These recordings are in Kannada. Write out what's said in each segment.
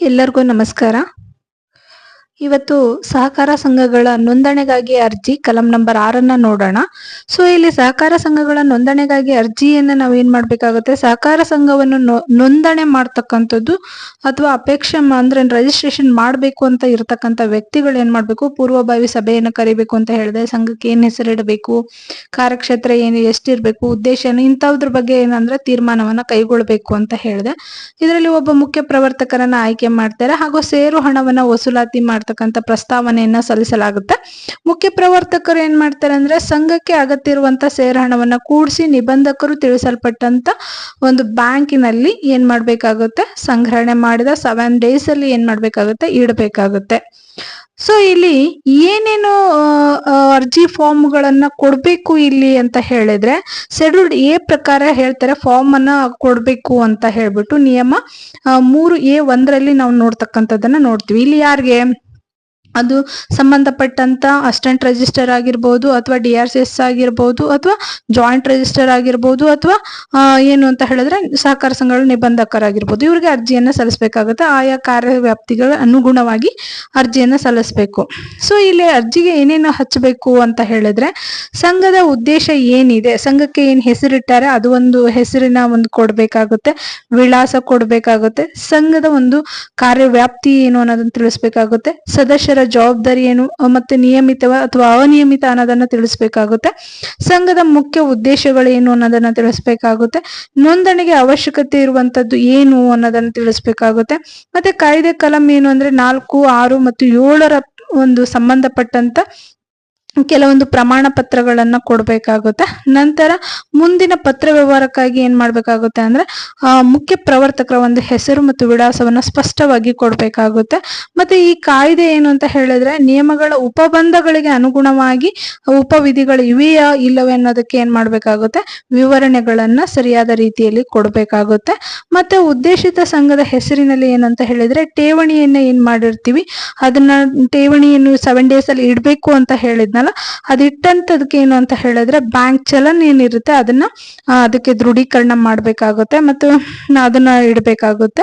ಎಲ್ಲರಿಗೂ ನಮಸ್ಕಾರ. ಇವತ್ತು ಸಹಕಾರ ಸಂಘಗಳ ನೋಂದಣಿಗಾಗಿ ಅರ್ಜಿ ಕಲಂ ನಂಬರ್ ಆರನ್ನ ನೋಡೋಣ. ಸೊ ಇಲ್ಲಿ ಸಹಕಾರ ಸಂಘಗಳ ನೋಂದಣಿಗಾಗಿ ಅರ್ಜಿಯನ್ನ ನಾವು ಏನ್ ಮಾಡ್ಬೇಕಾಗುತ್ತೆ? ಸಹಕಾರ ಸಂಘವನ್ನು ನೋಂದಣಿ ಮಾಡ್ತಕ್ಕಂಥದ್ದು ಅಥವಾ ಅಪೇಕ್ಷೆ ಅಂದ್ರೆ ರಿಜಿಸ್ಟ್ರೇಷನ್ ಮಾಡ್ಬೇಕು ಅಂತ ಇರತಕ್ಕಂಥ ವ್ಯಕ್ತಿಗಳು ಏನ್ ಮಾಡ್ಬೇಕು? ಪೂರ್ವಭಾವಿ ಸಭೆಯನ್ನು ಕರಿಬೇಕು ಅಂತ ಹೇಳಿದೆ. ಸಂಘಕ್ಕೆ ಏನ್ ಹೆಸರಿಡಬೇಕು? ಕಾರ್ಯಕ್ಷೇತ್ರ ಏನು ಎಷ್ಟಿರ್ಬೇಕು? ಉದ್ದೇಶ ಏನು? ಇಂಥವ್ರ ಬಗ್ಗೆ ಏನಂದ್ರೆ ತೀರ್ಮಾನವನ್ನ ಕೈಗೊಳ್ಬೇಕು ಅಂತ ಹೇಳಿದೆ. ಇದರಲ್ಲಿ ಒಬ್ಬ ಮುಖ್ಯ ಪ್ರವರ್ತಕರನ್ನ ಆಯ್ಕೆ ಮಾಡ್ತಾರೆ. ಹಾಗೂ ಸೇರು ಹಣವನ್ನ ವಸೂಲಾತಿ ಮಾಡ್ತಕ್ಕಂಥ ಪ್ರಸ್ತಾವನೆಯನ್ನ ಸಲ್ಲಿಸಲಾಗುತ್ತೆ. ಮುಖ್ಯ ಪ್ರವರ್ತಕರು ಏನ್ ಮಾಡ್ತಾರೆ ಅಂದ್ರೆ ಸಂಘಕ್ಕೆ ಅಗತ್ಯ ಸೇರ್ ಹಣವನ್ನ ಕೂಡಿಸಿ ನಿಬಂಧಕರು ತಿಳಿಸಲ್ಪಟ್ಟಂತ ಒಂದು ಬ್ಯಾಂಕಿನಲ್ಲಿ ಏನ್ ಮಾಡ್ಬೇಕಾಗುತ್ತೆ? ಸಂಗ್ರಹಣೆ ಮಾಡಿದ ಸೆವೆನ್ ಡೇಸ್ ಅಲ್ಲಿ ಏನ್ ಮಾಡ್ಬೇಕಾಗುತ್ತೆ? ಇಡಬೇಕಾಗುತ್ತೆ. ಸೊ ಇಲ್ಲಿ ಏನೇನು ಅರ್ಜಿ ಫಾರ್ಮ್ ಫಾರ್ಮ್ಗಳನ್ನ ಕೊಡ್ಬೇಕು ಇಲ್ಲಿ ಅಂತ ಹೇಳಿದ್ರೆ ಶೆಡ್ಯೂಲ್ಡ್ ಎ ಪ್ರಕಾರ ಹೇಳ್ತಾರೆ ಫಾರ್ಮ್ ಅನ್ನ ಕೊಡ್ಬೇಕು ಅಂತ ಹೇಳ್ಬಿಟ್ಟು ನಿಯಮ ಮೂರು ಎ ಒಂದರಲ್ಲಿ ನಾವು ನೋಡ್ತಕ್ಕಂಥದ್ದನ್ನ ನೋಡ್ತೀವಿ. ಇಲ್ಲಿ ಯಾರಿಗೆ? ಅದು ಸಂಬಂಧಪಟ್ಟಂತ ಅಸ್ಟೆಂಟ್ ರಿಜಿಸ್ಟರ್ ಆಗಿರ್ಬೋದು ಅಥವಾ ಡಿ ಆರ್ ಸಿ ಎಸ್ ಆಗಿರ್ಬೋದು ಅಥವಾ ಜಾಯಿಂಟ್ ರಿಜಿಸ್ಟರ್ ಆಗಿರ್ಬೋದು ಅಥವಾ ಏನು ಅಂತ ಹೇಳಿದ್ರೆ ಸಹಕಾರ ಸಂಘಗಳ ನಿಬಂಧಕರಾಗಿರ್ಬೋದು. ಇವರಿಗೆ ಅರ್ಜಿಯನ್ನ ಸಲ್ಲಿಸಬೇಕಾಗುತ್ತೆ. ಆಯಾ ಕಾರ್ಯವ್ಯಾಪ್ತಿಗಳ ಅನುಗುಣವಾಗಿ ಅರ್ಜಿಯನ್ನ ಸಲ್ಲಿಸಬೇಕು. ಸೊ ಇಲ್ಲಿ ಅರ್ಜಿಗೆ ಏನೇನು ಹಚ್ಚಬೇಕು ಅಂತ ಹೇಳಿದ್ರೆ ಸಂಘದ ಉದ್ದೇಶ ಏನಿದೆ, ಸಂಘಕ್ಕೆ ಏನ್ ಹೆಸರಿಟ್ಟಾರೆ ಅದು ಒಂದು ಹೆಸರಿನ ಒಂದು ಕೊಡ್ಬೇಕಾಗುತ್ತೆ, ವಿಳಾಸ ಕೊಡ್ಬೇಕಾಗುತ್ತೆ, ಸಂಘದ ಒಂದು ಕಾರ್ಯವ್ಯಾಪ್ತಿ ಏನು ಅನ್ನೋದನ್ನ ತಿಳಿಸ್ಬೇಕಾಗುತ್ತೆ, ಸದಸ್ಯರ ಜವಾಬ್ದಾರಿ ಏನು ಮತ್ತೆ ನಿಯಮಿತ ಅಥವಾ ಅನಿಯಮಿತ ಅನ್ನೋದನ್ನ ತಿಳಿಸ್ಬೇಕಾಗುತ್ತೆ. ಸಂಘದ ಮುಖ್ಯ ಉದ್ದೇಶಗಳು ಏನು ಅನ್ನೋದನ್ನ ತಿಳಿಸ್ಬೇಕಾಗುತ್ತೆ. ನೋಂದಣಿಗೆ ಅವಶ್ಯಕತೆ ಇರುವಂತದ್ದು ಏನು ಅನ್ನೋದನ್ನ ತಿಳಿಸ್ಬೇಕಾಗುತ್ತೆ. ಮತ್ತೆ ಕಾಯ್ದೆ ಕಲಂ ಏನು ಅಂದ್ರೆ ನಾಲ್ಕು, ಆರು ಮತ್ತು ಏಳರ ಒಂದು ಸಂಬಂಧಪಟ್ಟಂತ ಕೆಲವೊಂದು ಪ್ರಮಾಣ ಪತ್ರಗಳನ್ನ ಕೊಡ್ಬೇಕಾಗುತ್ತೆ. ನಂತರ ಮುಂದಿನ ಪತ್ರ ವ್ಯವಹಾರಕ್ಕಾಗಿ ಏನ್ ಮಾಡ್ಬೇಕಾಗುತ್ತೆ ಅಂದ್ರೆ ಮುಖ್ಯ ಪ್ರವರ್ತಕರ ಒಂದು ಹೆಸರು ಮತ್ತು ವಿಳಾಸವನ್ನ ಸ್ಪಷ್ಟವಾಗಿ ಕೊಡ್ಬೇಕಾಗುತ್ತೆ. ಮತ್ತೆ ಈ ಕಾಯ್ದೆ ಏನು ಅಂತ ಹೇಳಿದ್ರೆ, ನಿಯಮಗಳ ಉಪಬಂಧಗಳಿಗೆ ಅನುಗುಣವಾಗಿ ಉಪವಿಧಿಗಳು ಇವೆಯಾ ಇಲ್ಲವೇ ಅನ್ನೋದಕ್ಕೆ ಏನ್ ಮಾಡ್ಬೇಕಾಗುತ್ತೆ, ವಿವರಣೆಗಳನ್ನ ಸರಿಯಾದ ರೀತಿಯಲ್ಲಿ ಕೊಡ್ಬೇಕಾಗುತ್ತೆ. ಮತ್ತೆ ಉದ್ದೇಶಿತ ಸಂಘದ ಹೆಸರಿನಲ್ಲಿ ಏನಂತ ಹೇಳಿದ್ರೆ, ಠೇವಣಿಯನ್ನ ಏನ್ ಮಾಡಿರ್ತೀವಿ, ಅದನ್ನ ಠೇವಣಿಯನ್ನು ಸೆವೆನ್ ಡೇಸ್ ಅಲ್ಲಿ ಇಡ್ಬೇಕು ಅಂತ ಹೇಳಿದ್ನಲ್ಲ ಅದಿಟ್ಟಂತದಕ್ಕೆ ಏನು ಅಂತ ಹೇಳಿದ್ರೆ ಬ್ಯಾಂಕ್ ಚಲನ್ ಏನಿರುತ್ತೆ ಅದನ್ನ ಅದಕ್ಕೆ ದೃಢೀಕರಣ ಮಾಡ್ಬೇಕಾಗುತ್ತೆ ಮತ್ತು ಅದನ್ನ ಇಡಬೇಕಾಗುತ್ತೆ.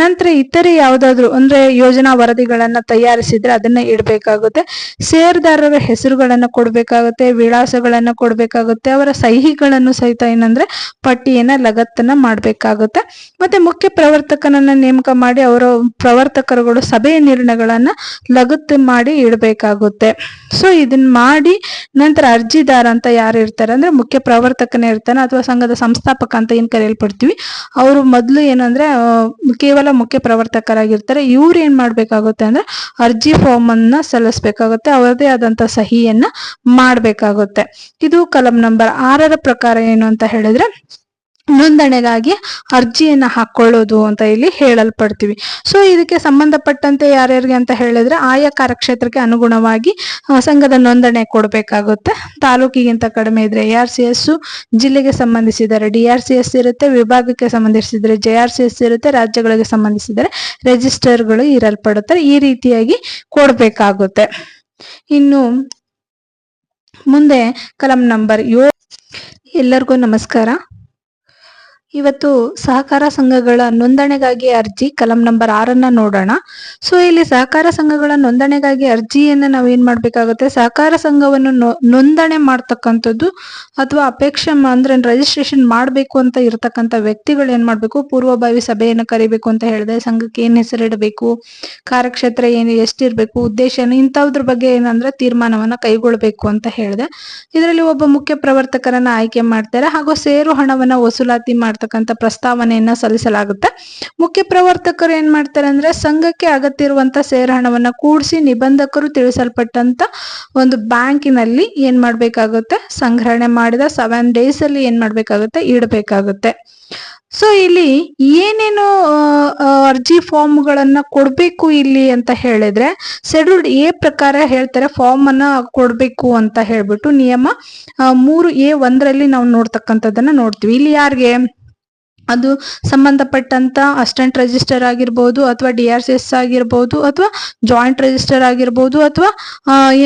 ನಂತರ ಇತರೆ ಯಾವ್ದಾದ್ರು, ಅಂದ್ರೆ ಯೋಜನಾ ವರದಿಗಳನ್ನ ತಯಾರಿಸಿದ್ರೆ ಅದನ್ನ ಇಡಬೇಕಾಗುತ್ತೆ. ಷೇರ್ದಾರರ ಹೆಸರುಗಳನ್ನ ಕೊಡ್ಬೇಕಾಗುತ್ತೆ, ವಿಳಾಸಗಳನ್ನ ಕೊಡ್ಬೇಕಾಗುತ್ತೆ, ಅವರ ಸಹಿಗಳನ್ನು ಸಹಿತ ಏನಂದ್ರೆ ಪಟ್ಟಿಯನ್ನ ಲಗತ್ತನ್ನ ಮಾಡ್ಬೇಕಾಗುತ್ತೆ. ಮತ್ತೆ ಮುಖ್ಯ ಪ್ರವರ್ತಕನನ್ನ ನೇಮಕ ಮಾಡಿ ಅವರ ಪ್ರವರ್ತಕರುಗಳು ಸಭೆಯ ನಿರ್ಣಯಗಳನ್ನ ಲಗತ್ತು ಮಾಡಿ ಇಡಬೇಕಾಗುತ್ತೆ. ಸೊ ಇದನ್ನ ಮಾಡಿ ನಂತರ ಅರ್ಜಿದಾರ ಅಂತ ಯಾರು ಇರ್ತಾರೆ ಅಂದ್ರೆ ಮುಖ್ಯ ಪ್ರವರ್ತಕನೇ ಇರ್ತಾನೆ ಅಥವಾ ಸಂಘದ ಸಂಸ್ಥಾಪಕ ಅಂತ ಏನ್ ಕರೆಯಲ್ಪಡ್ತೀವಿ. ಅವರು ಮೊದಲು ಏನಂದ್ರೆ ಕೇವಲ ಮುಖ್ಯ ಪ್ರವರ್ತಕರಾಗಿರ್ತಾರೆ. ಇವ್ರು ಏನ್ ಮಾಡ್ಬೇಕಾಗುತ್ತೆ ಅಂದ್ರೆ ಅರ್ಜಿ ಫಾರ್ಮ್ ಅನ್ನ ಸಲ್ಲಿಸ್ಬೇಕಾಗುತ್ತೆ. ಅವರದೇ ಆದಂತ ಸಹಿಯನ್ನ ಮಾಡ್ಬೇಕಾಗುತ್ತೆ. ಇದು ಕಲಂ ನಂಬರ್ ಆರರ ಪ್ರಕಾರ ಏನು ಅಂತ ಹೇಳಿದ್ರೆ ನೋಂದಣಿಗಾಗಿ ಅರ್ಜಿಯನ್ನು ಹಾಕೊಳ್ಳೋದು ಅಂತ ಇಲ್ಲಿ ಹೇಳಲ್ಪಡ್ತೀವಿ. ಸೊ ಇದಕ್ಕೆ ಸಂಬಂಧಪಟ್ಟಂತೆ ಯಾರ್ಯಾರಿಗೆ ಅಂತ ಹೇಳಿದ್ರೆ ಆಯಾ ಕಾರ್ಯಕ್ಷೇತ್ರಕ್ಕೆ ಅನುಗುಣವಾಗಿ ಸಂಘದ ನೋಂದಣಿ ಕೊಡಬೇಕಾಗುತ್ತೆ. ತಾಲೂಕಿಗಿಂತ ಕಡಿಮೆ ಇದ್ರೆ ಎ ಆರ್ ಸಿ ಎಸ್ ಜಿಲ್ಲೆಗೆ ಸಂಬಂಧಿಸಿದರೆ ಡಿ ಆರ್ ಸಿ ಎಸ್ ಇರುತ್ತೆ, ವಿಭಾಗಕ್ಕೆ ಸಂಬಂಧಿಸಿದರೆ ಜೆ ಆರ್ ಸಿ ಎಸ್ ಇರುತ್ತೆ, ರಾಜ್ಯಗಳಿಗೆ ಸಂಬಂಧಿಸಿದರೆ ರಿಜಿಸ್ಟರ್ಗಳು ಇರಲ್ಪಡುತ್ತೆ ಈ ರೀತಿಯಾಗಿ ಕೊಡಬೇಕಾಗುತ್ತೆ. ಇನ್ನು ಮುಂದೆ ಕಲಂ ನಂಬರ್ ಏಳು. ಎಲ್ಲರಿಗೂ ನಮಸ್ಕಾರ. ಇವತ್ತು ಸಹಕಾರ ಸಂಘಗಳ ನೋಂದಣಿಗಾಗಿ ಅರ್ಜಿ ಕಲಂ ನಂಬರ್ ಆರನ್ನ ನೋಡೋಣ. ಸೊ ಇಲ್ಲಿ ಸಹಕಾರ ಸಂಘಗಳ ನೋಂದಣಿಗಾಗಿ ಅರ್ಜಿಯನ್ನ ನಾವು ಏನ್ ಮಾಡ್ಬೇಕಾಗುತ್ತೆ? ಸಹಕಾರ ಸಂಘವನ್ನು ನೋಂದಣಿ ಮಾಡ್ತಕ್ಕಂಥದ್ದು ಅಥವಾ ಅಪೇಕ್ಷೆ ಅಂದ್ರೆ ರಿಜಿಸ್ಟ್ರೇಷನ್ ಮಾಡ್ಬೇಕು ಅಂತ ಇರತಕ್ಕಂತ ವ್ಯಕ್ತಿಗಳು ಏನ್ ಮಾಡ್ಬೇಕು? ಪೂರ್ವಭಾವಿ ಸಭೆಯನ್ನು ಕರಿಬೇಕು ಅಂತ ಹೇಳಿದೆ. ಸಂಘಕ್ಕೆ ಏನ್ ಹೆಸರಿಡಬೇಕು? ಕಾರ್ಯಕ್ಷೇತ್ರ ಏನು, ಎಷ್ಟಿರ್ಬೇಕು? ಉದ್ದೇಶ ಏನು? ಇಂಥದ್ರ ಬಗ್ಗೆ ಏನಂದ್ರೆ ತೀರ್ಮಾನವನ್ನ ಕೈಗೊಳ್ಬೇಕು ಅಂತ ಹೇಳಿದೆ. ಇದರಲ್ಲಿ ಒಬ್ಬ ಮುಖ್ಯ ಪ್ರವರ್ತಕರನ್ನ ಆಯ್ಕೆ ಮಾಡ್ತಾರೆ. ಹಾಗೂ ಸೇರು ಹಣವನ್ನ ವಸೂಲಾತಿ ಮಾಡ್ತಕ್ಕಂಥ ಪ್ರಸ್ತಾವನೆಯನ್ನ ಸಲ್ಲಿಸಲಾಗುತ್ತೆ. ಮುಖ್ಯ ಪ್ರವರ್ತಕರು ಏನ್ ಮಾಡ್ತಾರೆ ಅಂದ್ರೆ ಸಂಘಕ್ಕೆ ಅಗತ್ಯ ಸೇರ್ ಹಣವನ್ನ ಕೂಡಿಸಿ ನಿಬಂಧಕರು ತಿಳಿಸಲ್ಪಟ್ಟಂತ ಒಂದು ಬ್ಯಾಂಕಿನಲ್ಲಿ ಏನ್ ಮಾಡ್ಬೇಕಾಗುತ್ತೆ? ಸಂಗ್ರಹಣೆ ಮಾಡಿದ ಸೆವೆನ್ ಡೇಸ್ ಅಲ್ಲಿ ಏನ್ ಮಾಡ್ಬೇಕಾಗುತ್ತೆ? ಇಡಬೇಕಾಗುತ್ತೆ. ಸೊ ಇಲ್ಲಿ ಏನೇನು ಅರ್ಜಿ ಫಾರ್ಮ್ ಫಾರ್ಮ್ಗಳನ್ನ ಕೊಡ್ಬೇಕು ಇಲ್ಲಿ ಅಂತ ಹೇಳಿದ್ರೆ ಶೆಡ್ಯೂಲ್ಡ್ ಎ ಪ್ರಕಾರ ಹೇಳ್ತಾರೆ ಫಾರ್ಮ್ ಅನ್ನ ಕೊಡ್ಬೇಕು ಅಂತ ಹೇಳ್ಬಿಟ್ಟು ನಿಯಮ ಮೂರು ಎ ಒಂದರಲ್ಲಿ ನಾವು ನೋಡ್ತಕ್ಕಂಥದ್ದನ್ನ ನೋಡ್ತೀವಿ. ಇಲ್ಲಿ ಯಾರಿಗೆ? ಅದು ಸಂಬಂಧಪಟ್ಟಂತ ಅಸ್ಟೆಂಟ್ ರಿಜಿಸ್ಟರ್ ಆಗಿರ್ಬೋದು ಅಥವಾ ಡಿ ಆರ್ ಸಿ ಎಸ್ ಆಗಿರ್ಬೋದು ಅಥವಾ ಜಾಯಿಂಟ್ ರಿಜಿಸ್ಟರ್ ಆಗಿರ್ಬೋದು ಅಥವಾ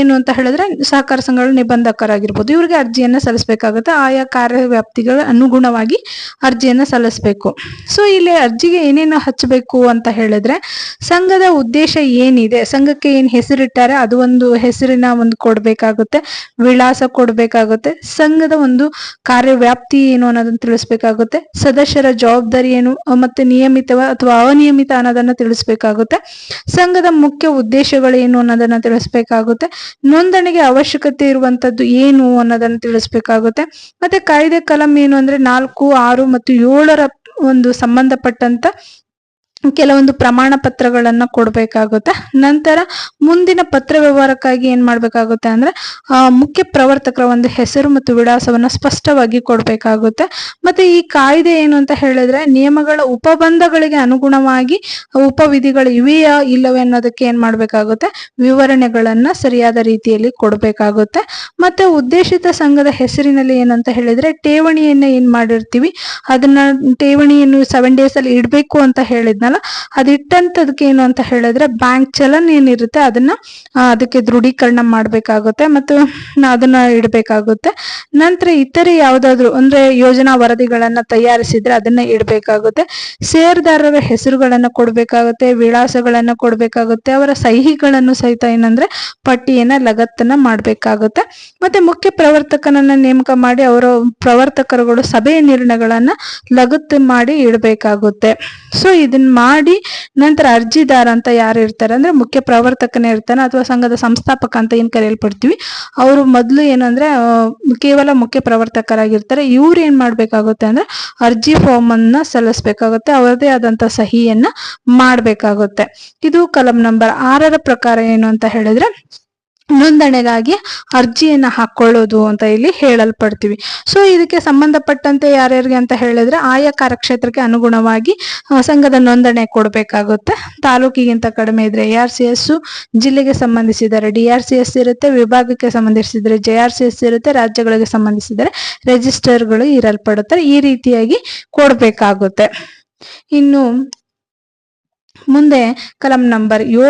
ಏನು ಅಂತ ಹೇಳಿದ್ರೆ ಸಹಕಾರ ಸಂಘಗಳ ನಿಬಂಧಕರಾಗಿರ್ಬೋದು. ಇವರಿಗೆ ಅರ್ಜಿಯನ್ನ ಸಲ್ಲಿಸಬೇಕಾಗುತ್ತೆ. ಆಯಾ ಕಾರ್ಯವ್ಯಾಪ್ತಿಗಳ ಅನುಗುಣವಾಗಿ ಅರ್ಜಿಯನ್ನ ಸಲ್ಲಿಸಬೇಕು. ಸೊ ಇಲ್ಲಿ ಅರ್ಜಿಗೆ ಏನೇನು ಹಚ್ಚಬೇಕು ಅಂತ ಹೇಳಿದ್ರೆ ಸಂಘದ ಉದ್ದೇಶ ಏನಿದೆ, ಸಂಘಕ್ಕೆ ಏನ್ ಹೆಸರಿಟ್ಟಾರೆ ಅದು ಒಂದು ಹೆಸರಿನ ಒಂದು ಕೊಡಬೇಕಾಗುತ್ತೆ, ವಿಳಾಸ ಕೊಡ್ಬೇಕಾಗುತ್ತೆ, ಸಂಘದ ಒಂದು ಕಾರ್ಯವ್ಯಾಪ್ತಿ ಏನು ಅನ್ನೋದನ್ನ ತಿಳಿಸ್ಬೇಕಾಗುತ್ತೆ, ಸದಸ್ಯರ ಜವಾಬ್ದಾರಿ ಏನು ಮತ್ತೆ ನಿಯಮಿತ ಅಥವಾ ಅನಿಯಮಿತ ಅನ್ನೋದನ್ನ ತಿಳಿಸ್ಬೇಕಾಗುತ್ತೆ. ಸಂಘದ ಮುಖ್ಯ ಉದ್ದೇಶಗಳು ಏನು ಅನ್ನೋದನ್ನ ತಿಳಿಸ್ಬೇಕಾಗುತ್ತೆ. ನೋಂದಣಿಗೆ ಅವಶ್ಯಕತೆ ಇರುವಂತದ್ದು ಏನು ಅನ್ನೋದನ್ನ ತಿಳಿಸ್ಬೇಕಾಗುತ್ತೆ. ಮತ್ತೆ ಕಾಯ್ದೆ ಕಲಂ ಏನು ಅಂದ್ರೆ ನಾಲ್ಕು, ಆರು ಮತ್ತು ಏಳರ ಒಂದು ಸಂಬಂಧಪಟ್ಟಂತ ಕೆಲವೊಂದು ಪ್ರಮಾಣ ಪತ್ರಗಳನ್ನ ಕೊಡ್ಬೇಕಾಗುತ್ತೆ. ನಂತರ ಮುಂದಿನ ಪತ್ರ ವ್ಯವಹಾರಕ್ಕಾಗಿ ಏನ್ ಮಾಡ್ಬೇಕಾಗುತ್ತೆ ಅಂದ್ರೆ ಮುಖ್ಯ ಪ್ರವರ್ತಕರ ಒಂದು ಹೆಸರು ಮತ್ತು ವಿಳಾಸವನ್ನ ಸ್ಪಷ್ಟವಾಗಿ ಕೊಡ್ಬೇಕಾಗುತ್ತೆ. ಮತ್ತೆ ಈ ಕಾಯ್ದೆ ಏನು ಅಂತ ಹೇಳಿದ್ರೆ, ನಿಯಮಗಳ ಉಪಬಂಧಗಳಿಗೆ ಅನುಗುಣವಾಗಿ ಉಪವಿಧಿಗಳು ಇವೆಯಾ ಇಲ್ಲವೇ ಅನ್ನೋದಕ್ಕೆ ಏನ್ ಮಾಡ್ಬೇಕಾಗುತ್ತೆ, ವಿವರಣೆಗಳನ್ನ ಸರಿಯಾದ ರೀತಿಯಲ್ಲಿ ಕೊಡ್ಬೇಕಾಗುತ್ತೆ. ಮತ್ತೆ ಉದ್ದೇಶಿತ ಸಂಘದ ಹೆಸರಿನಲ್ಲಿ ಏನಂತ ಹೇಳಿದ್ರೆ, ಠೇವಣಿಯನ್ನ ಏನ್ ಮಾಡಿರ್ತೀವಿ, ಅದನ್ನ ಠೇವಣಿಯನ್ನು ಸೆವೆನ್ ಡೇಸ್ ಅಲ್ಲಿ ಇಡ್ಬೇಕು ಅಂತ ಹೇಳಿದ್ನಲ್ಲ ಏನು ಅಂತ ಹೇಳಿದ್ರೆ ಬ್ಯಾಂಕ್ ಚಲನ್ ಏನಿರುತ್ತೆ ಅದನ್ನ ಅದಕ್ಕೆ ದೃಢೀಕರಣ ಮಾಡ್ಬೇಕಾಗುತ್ತೆ ಮತ್ತು ಅದನ್ನ ಇಡಬೇಕಾಗುತ್ತೆ. ನಂತರ ಇತರೆ ಯಾವ್ದಾದ್ರು, ಅಂದ್ರೆ ಯೋಜನಾ ವರದಿಗಳನ್ನ ತಯಾರಿಸಿದ್ರೆ ಅದನ್ನ ಇಡಬೇಕಾಗುತ್ತೆ. ಷೇರ್ದಾರರ ಹೆಸರುಗಳನ್ನ ಕೊಡ್ಬೇಕಾಗುತ್ತೆ, ವಿಳಾಸಗಳನ್ನ ಕೊಡ್ಬೇಕಾಗುತ್ತೆ, ಅವರ ಸಹಿಗಳನ್ನು ಸಹಿತ ಏನಂದ್ರೆ ಪಟ್ಟಿಯನ್ನ ಲಗತ್ತನ್ನ ಮಾಡ್ಬೇಕಾಗುತ್ತೆ. ಮತ್ತೆ ಮುಖ್ಯ ಪ್ರವರ್ತಕನನ್ನ ನೇಮಕ ಮಾಡಿ ಅವರ ಪ್ರವರ್ತಕರುಗಳು ಸಭೆಯ ನಿರ್ಣಯಗಳನ್ನ ಲಗತ್ತು ಮಾಡಿ ಇಡಬೇಕಾಗುತ್ತೆ. ಸೊ ಇದನ್ನ ಮಾಡಿ ನಂತರ ಅರ್ಜಿದಾರ ಅಂತ ಯಾರು ಇರ್ತಾರೆ ಅಂದ್ರೆ ಮುಖ್ಯ ಪ್ರವರ್ತಕನೇ ಇರ್ತಾನೆ ಅಥವಾ ಸಂಘದ ಸಂಸ್ಥಾಪಕ ಅಂತ ಏನ್ ಕರೆಯಲ್ಪಡ್ತೀವಿ. ಅವರು ಮೊದಲು ಏನಂದ್ರೆ ಕೇವಲ ಮುಖ್ಯ ಪ್ರವರ್ತಕರಾಗಿರ್ತಾರೆ. ಇವ್ರು ಏನ್ ಮಾಡ್ಬೇಕಾಗುತ್ತೆ ಅಂದ್ರೆ ಅರ್ಜಿ ಫಾರ್ಮ್ ಅನ್ನ ಸಲ್ಲಿಸ್ಬೇಕಾಗುತ್ತೆ. ಅವರದೇ ಆದಂತ ಸಹಿಯನ್ನ ಮಾಡ್ಬೇಕಾಗುತ್ತೆ. ಇದು ಕಲಂ ನಂಬರ್ ಆರರ ಪ್ರಕಾರ ಏನು ಅಂತ ಹೇಳಿದ್ರೆ ನೋಂದಣಿಗಾಗಿ ಅರ್ಜಿಯನ್ನ ಹಾಕೊಳ್ಳೋದು ಅಂತ ಇಲ್ಲಿ ಹೇಳಲ್ಪಡ್ತೀವಿ. ಸೊ ಇದಕ್ಕೆ ಸಂಬಂಧಪಟ್ಟಂತೆ ಯಾರ್ಯಾರಿಗೆ ಅಂತ ಹೇಳಿದ್ರೆ ಆಯಾ ಕಾರ್ಯಕ್ಷೇತ್ರಕ್ಕೆ ಅನುಗುಣವಾಗಿ ಸಂಘದ ನೋಂದಣಿ ಕೊಡಬೇಕಾಗುತ್ತೆ. ತಾಲೂಕಿಗಿಂತ ಕಡಿಮೆ ಇದ್ರೆ ಎ ಆರ್ ಸಿ ಎಸ್ ಜಿಲ್ಲೆಗೆ ಸಂಬಂಧಿಸಿದರೆ ಡಿ ಆರ್ ಸಿ ಎಸ್ ಇರುತ್ತೆ, ವಿಭಾಗಕ್ಕೆ ಸಂಬಂಧಿಸಿದರೆ ಜೆ ಆರ್ ಸಿ ಎಸ್ ಇರುತ್ತೆ, ರಾಜ್ಯಗಳಿಗೆ ಸಂಬಂಧಿಸಿದರೆ ರಿಜಿಸ್ಟರ್ಗಳು ಇರಲ್ಪಡುತ್ತೆ ಈ ರೀತಿಯಾಗಿ ಕೊಡಬೇಕಾಗುತ್ತೆ. ಇನ್ನು ಮುಂದೆ ಕಲಂ ನಂಬರ್ ಏಳು